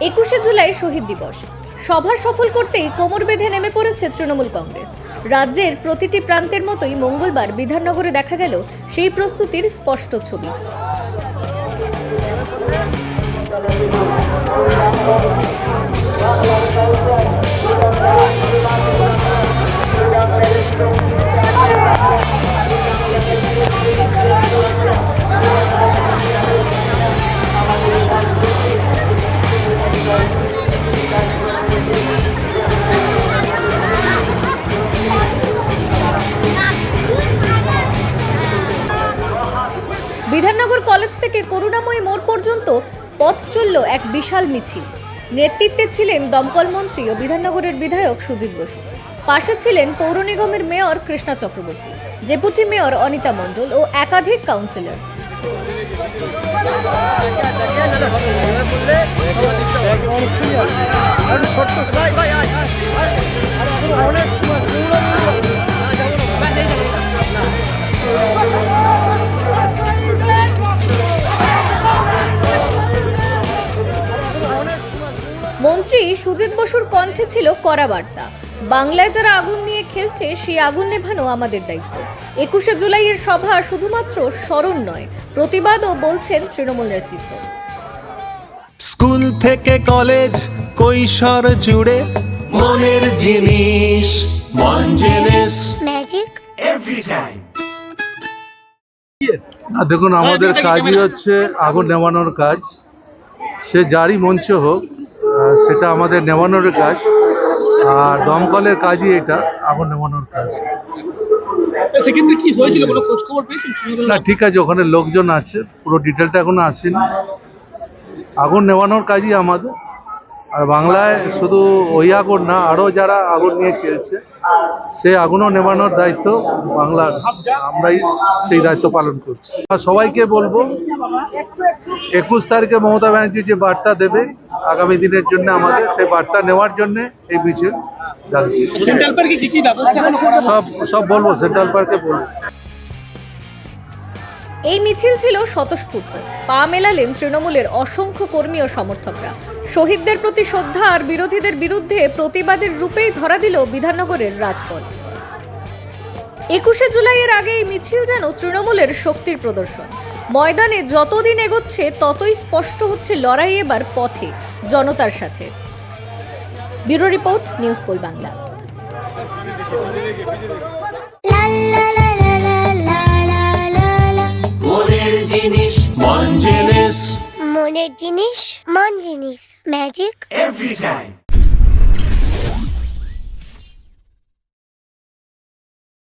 একুশে জুলাই শহীদ দিবস। সভা সফল করতেই কোমর বেঁধে নেমে পড়েছে তৃণমূল কংগ্রেস। রাজ্যের প্রতিটি প্রান্তের মতোই মঙ্গলবার বিধাননগরে দেখা গেল সেই প্রস্তুতির স্পষ্ট ছবি। বিধাননগর কলেজ থেকে করুণাময়ী মোড় পর্যন্ত পথ চলল এক বিশাল মিছিল। নেতৃত্বে ছিলেন দমকল মন্ত্রী ও বিধাননগরের বিধায়ক সুজিত বসু। পাশে ছিলেন পৌর নিগমের mayor Krishna Chakraborty deputy mayor Anita Mondal ও একাধিক কাউন্সিলর। মন্ত্রী সুজিত বসুর কণ্ঠে ছিল কড়া বার্তা। বাংলায় যারা আগুন নিয়ে খেলছে সেই আগুন নেভানো আমাদের দায়িত্ব। একুশে জুলাইয়ের সভা শুধুমাত্র স্মরণ নয় প্রতিবাদও বলছেন তৃণমূল নেতৃত্ব। স্কুল থেকে কলেজ কৈশোর জুড়ে মনের জিনিস মন জিনিস। ম্যাজিক না দেখুন আমাদের কাজই হচ্ছে আগুন নেভানোর কাজ। সে যারই মঞ্চ হোক সেটা আমাদের নেভানোর কাজ। আর দমকলের কাজই এটা আগুন নেভানোর কাজ। সেক্ষেত্রে কি হয়েছিল? কোনো খোঁজ পেয়েছেন? না ঠিক আছে ওখানে লোকজন আছে। পুরো ডিটেলটা এখনও আসেনি। আগুন নেভানোর কাজই আমাদের। আর বাংলায় শুধু ওই আগুন না আরও যারা আগুন নিয়ে খেলছে সেই আগুনও নেভানোর দায়িত্ব বাংলার। আমরাই সেই দায়িত্ব পালন করছি। আর সবাইকে বলব একুশ তারিখে মমতা ব্যানার্জি যে বার্তা দেবে আগামী দিনের জন্য আমাদের সেই বার্তা নেওয়ার জন্য এই মিছিল সব সব বলব সেন্ট্রাল পার্কে বলব। এই মিছিল ছিল স্বতঃস্ফূর্ত। পা মেলালেন তৃণমূলের অসংখ্য কর্মী ও সমর্থকরা। শহীদদের প্রতি শ্রদ্ধা আর বিরোধীদের বিরুদ্ধে প্রতিবাদের রূপেই ধরা দিল বিধাননগরের রাজপথ। একুশে জুলাইয়ের আগে এই মিছিল যেন তৃণমূলের শক্তির প্রদর্শন। ময়দানে যতদিন এগোচ্ছে ততই স্পষ্ট হচ্ছে লড়াই এবার পথে জনতার সাথে। Bureau report News Poll Bangla. মনের জিনিস মন জিনিস। জিনিস মন জিনিস। Magic every time